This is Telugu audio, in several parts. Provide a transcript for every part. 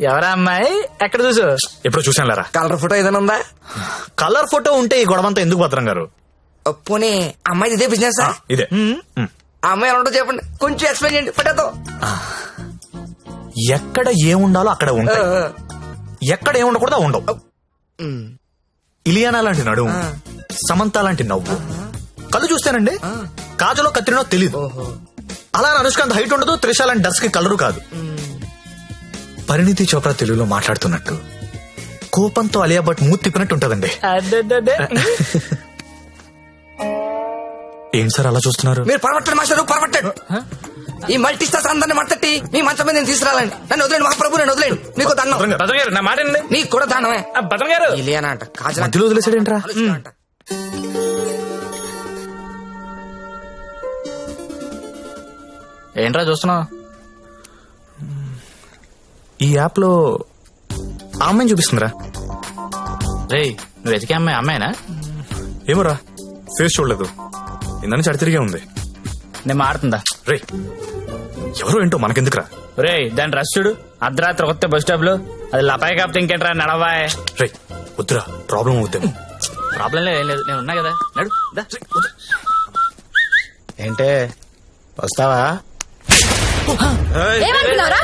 ఎవరా అమ్మాయి? ఎక్కడ చూసు ఎప్పుడు చూసాను లేరా కలర్ ఫోటో ఏదైనా ఉందా? కలర్ ఫోటో ఉంటే ఈ గొడవంతా ఎందుకు భద్రం గారు? పోనీ అమ్మాయి ఇదే బిజినెస్ ఇదే. ఆ అమ్మాయి ఎలా ఉంటుందో చెప్పండి. కొంచెం ఎక్స్ప్లెయిన్ చేయండి. ఫోటోతో ఎక్కడ ఏముండాలో అక్కడ ఉంటాయి. ఎక్కడ ఏముండకూడదు ఉండవు. ఇలియానా లాంటి నడుము సమంత లాంటి నవ్వు. కళ్ళు చూస్తానండి? కాజలో కత్తిరినో తెలీదు. అలా అనుష్కాంత్ హైట్ ఉండదు త్రిష లాంటి కి కలరు కాదు. పరిణితి చోప్రా తెలుగులో మాట్లాడుతున్నట్టు. కోపంతో అలియా భట్ మూతి తిప్పినట్టు ఉంటదండి. ఏం సార్ అలా చూస్తున్నారు? మీరు పరమట్టండి మాస్టర్ పరమట్టండి ఈ మల్టీ స్టార్స్ అందరిని మట్టట్టి మీ మంచం మీద నేను తీసుకురాలండి. నన్ను వదిలేండి మహాప్రభు నేను వదిలేండి. నీకు భద్రం గారు, గారు నా మాట. నీకు కూడా దండమే. ఆ, భద్రం గారు. ఇలియానా అంట కాజల మధ్యలో వదిలేసాడేంట్రా ఏంట్రా చూస్తున్నావు? ఈ యాప్లో ఆ అమ్మాయిని చూపిస్తుందిరా. రేయ్ నువ్వు వెతికే అమ్మాయి అమ్మాయినా? ఏమోరా ఫేస్ చూడలేదు. ఇందని చడితిరిగే ఉంది. నేను మారుతుందా? రే ఎవరో ఏంటో మనకెందుకురా? రేయ్ దాని రష్ చూడు. అర్ధరాత్రి కొత్త బస్ స్టాప్లో. అది లపాయి కాపుతే ఇంకేంట్రా నడవాయ్. రే వద్దురా ప్రాబ్లం అవుతాము ప్రాబ్లం లేదు ఏం లేదు నేను ఉన్నా కదా. నడు దా. ఏంటే వస్తావా? ఏమనుకున్నారా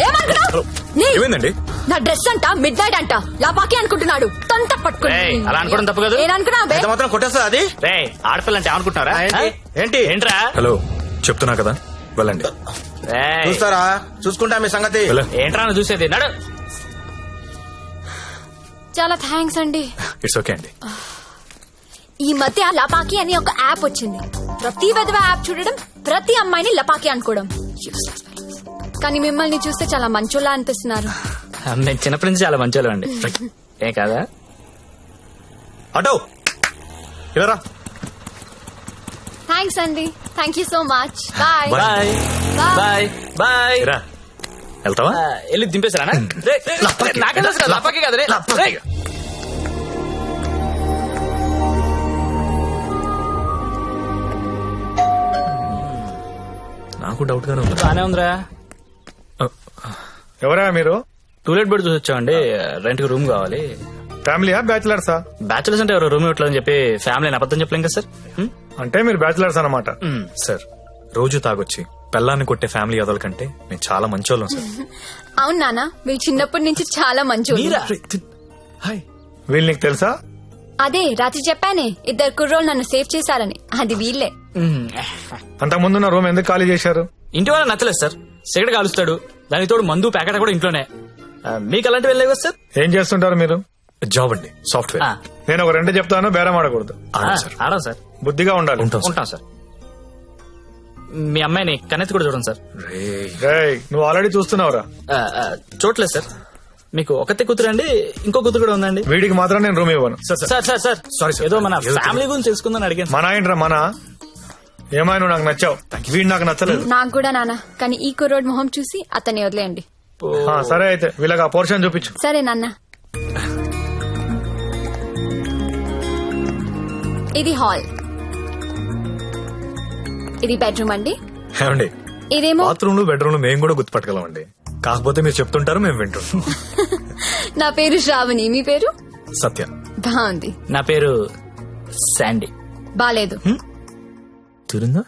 ఏమనుకున్నావు నీ ఏమైందండి? నా డ్రెస్ అంట మిడ్ నైట్ అంట. లాపాకి అనుకుంటున్నాడు. తొంత పట్టుకుని. ఏయ్, అలా అనుకోవడం తప్పు కాదు. ఏననుకున్నా బే. మాత్రం కొట్టేస్తా అది? రేయ్ ఆడపిల్ల అంటే అనుకుంటున్నారా ఏంటి? ఏంట్రా? హలో చెప్తున్నా కదా? వెళ్ళండి. రేయ్, చూస్తారా? చూసుకుంటా మీ సంగతి. వెళ్ళ. ఏంట్రా నువ్వు చూసేది? నడు. చాలా థ్యాంక్స్ అండి. ఇట్స్ ఓకే అండి. ఈ మధ్య లపాకి అని ఒక యాప్ వచ్చింది. ప్రతి విధవ యాప్ చూడడం ప్రతి అమ్మాయిని లపాకి అనుకోవడం. Useless. కానీ మిమ్మల్ని చూస్తే చాలా మంచోళ్ళ అనిపిస్తున్నారు. మేము చిన్నప్పటి నుంచి చాలా మంచి అండి ఏ కాదా? అటో ఇలా రా థ్యాంక్స్ అండి. Thank you so much. Bye. Bye. Bye bye రా వెళ్తావా? వెళ్ళి దింపేశారా? నాకే తెలుసు కదా లపాకి కదా రే. రేయ్. నాకు డౌట్ గానే ఉంది. బానే ఉందిరా. ఎవరా మీరు? టూలెట్ బెడ్ చూసి వచ్చామండి. రెంట్కి రూమ్ కావాలి. ఫ్యామిలీయా బ్యాచిలర్సా బ్యాచులర్స్ అంటే ఎవరు? రూమ్ ఇవ్వట్లేదని చెప్పి ఫ్యామిలీ అబద్ధం చెప్పలేం కదా సార్? అంటే మీరు బ్యాచిలర్స్ అన్నమాట. హ్మ్. సార్ రోజు తాగొచ్చి పెళ్ళాన్ని కొట్టే ఫ్యామిలీ అదల కంటే మేము చాలా మంచోళ్ళం సార్. అవును నాన్న మీరు చిన్నప్పటి నుంచి చాలా మంచోళ్ళు. మీరా? హాయ్. వీళ్ళు నీకు తెలుసా? అదే రాత్రి చెప్పానే ఇద్దరు కుర్రోళ్ళు నన్ను సేవ్ చేశారని. అది వీళ్ళే. హ్మ్. అంతకు ముందున్న రూమ్ ఎందుకు ఖాళీ చేశారు? ఇంటి వాళ్ళ నచ్చలేదు సార్. సిగరెట్ కాలుస్తాడు. దానికి తోడు మందు ప్యాకెట్ కూడా ఇంట్లోనే. మీకు అలాంటివి వెళ్ళలేవు కదా సార్? ఏం చేస్తుంటారు మీరు? జాబ్ అండి సాఫ్ట్వేర్. నేను ఒక రెండు చెప్తాను బేరం ఆడకూడదు. ఆడం సార్. బుద్ధిగా ఉండాలి. ఉంటాం సార్. మీ అమ్మాయిని కన్నెత్తి కూడా చూడండి సార్. నువ్వు ఆల్రెడీ చూస్తున్నావురా? చూడలేదు సార్. మీకు ఒకతే కూతురు అండి ఇంకో కూతురు కూడా ఉందండి. వీడికి మాత్రం నేను రూమ్ ఇవ్వను. Sir sir sir. Sir sir. ఏదో మన ఫ్యామిలీ గురించి తెలుసుకుందని అడిగాను మన ఏంట్రా మన? ఏమైనా నాకు నచ్చావు. వీడు నాకు నచ్చలేదు. నాకు కూడా నాన్న కానీ ఈ కుర్రోడ్ మొహం చూసి అతన్ని వదిలేయండి. ఆ, సరే అయితే వీళ్ళకి ఆ పోర్షన్ చూపించు. సరే నాన్న. ఇది హాల్. ఇది బెడ్రూమ్ అండి. ఏమండి? ఇదేమో బాత్రూమ్లో బెడ్రూమ్లో మేము కూడా గుర్తుపట్టగలమండి. కాకపోతే మీరు చెప్తుంటారు మేము వింటుంటాం. నా పేరు శ్రావణి. మీ పేరు? సత్య. బాగుంది. నా పేరు శాండీ. బాలేదు. నిమిషం.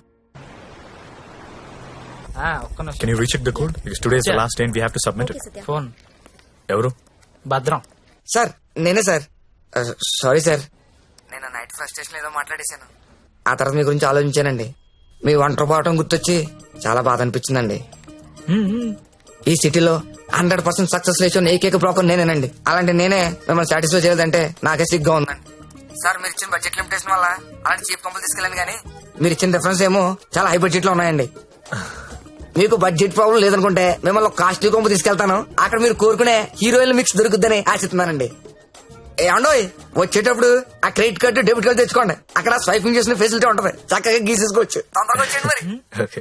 Can you recheck the code today's Yeah. Last time we have to submit phone ఎవరు? భద్రం. సార్ నేనే సార్. Sorry sir. నేను నైట్ ఫస్ట్ స్టేషన్ ఏదో మాట్లాడేశాను. ఆ తర్వాత మీ గురించి ఆలోచించానండి. మీ ఒంటరి పోవటం గుర్తొచ్చి చాలా బాధ అనిపించిందండి. ఈ సిటీలో హండ్రెడ్ పర్సెంట్ సక్సెస్ లేచిన ఏకైక బ్రోకర్ నేనేనండి. అలాంటి నేనే మిమ్మల్ని సాటిస్ఫై చేయలేదంటే నాకే సిగ్గా ఉందండి. సార్ మీరు ఇచ్చిన బడ్జెట్ లిమిటేషన్ వల్ల అలాంటి చీప్ కంపెనీ తీసుకెళ్ళండి కానీ మీరు ఇచ్చిన డిఫరెన్స్ ఏమో చాలా హై బడ్జెట్లో ఉన్నాయండి. మీకు బడ్జెట్ ప్రాబ్లం లేదనుకుంటే మిమ్మల్ని కాస్ట్లీ కొంపు తీసుకెళ్తాను. అక్కడ మీరు కోరుకునే హీరోయిన్ మిక్స్ దొరుకుద్దని ఆశిస్తున్నానండి. ఏ అండోయ్ వచ్చేటప్పుడు ఆ క్రెడిట్ కార్డు డెబిట్ కార్డు తెచ్చుకోండి. అక్కడ స్వైపింగ్ చేసిన ఫెసిలిటీ ఉంటది. చక్కగా గీసేసుకోవచ్చు. తొందరగా వచ్చేయండి మరి. ఓకే.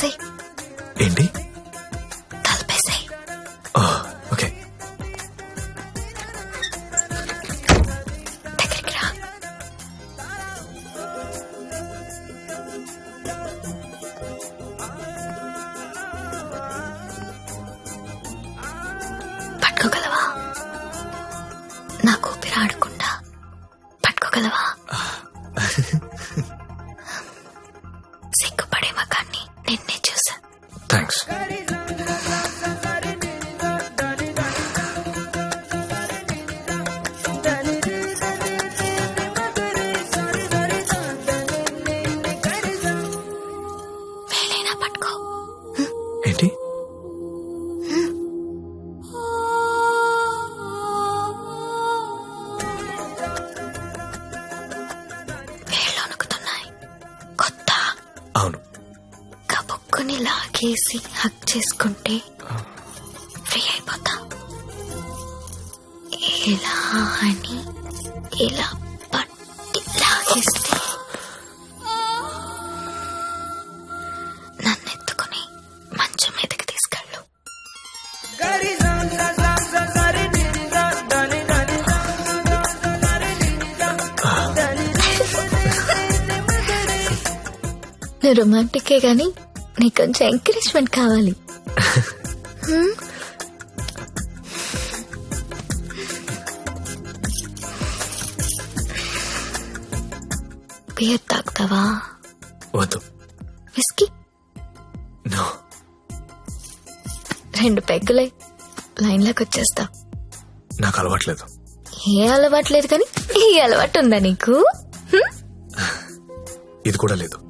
ఏసై ఏంటి? అవును. కబుక్కుని లాగేసి హక్ చేసుకుంటే ఫ్రీ అయిపోతా. ఇలా అని ఇలా నువ్వు రొమాంటికే గాని నీకు కొంచెం ఎంకరేజ్మెంట్ కావాలి. హ్మ్? బియర్ తాగుతావా? వద్దు. విస్కీ? నో. రెండు పెగ్గులే లైన్లోకి వచ్చేస్తా నాకు అలవాట్లేదు. ఏ అలవాటు లేదు కానీ ఈ అలవాటు ఉందా నీకు? హ్మ్? ఇది కూడా లేదు.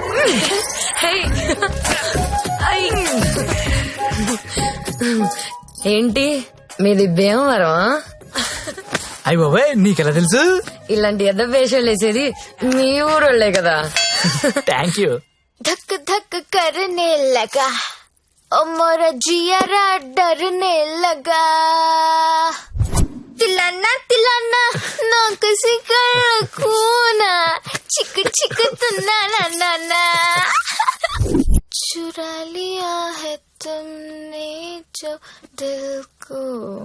ఏంటి మీది భీమవరం అయ్యి బాబాయ్ నీకెలా తెలుసు ఇలాంటి ఎద్ద వేషాలు వేసేది మీ ఊరోళ్లే కదా థ్యాంక్ యూ धक धक करने लगा ओ मोरा जियारा डरने लगा तिलाना तिलाना ना किसी कर खूना 치끈치끈 나나나나. 주라리아 했던 네 잊어 들고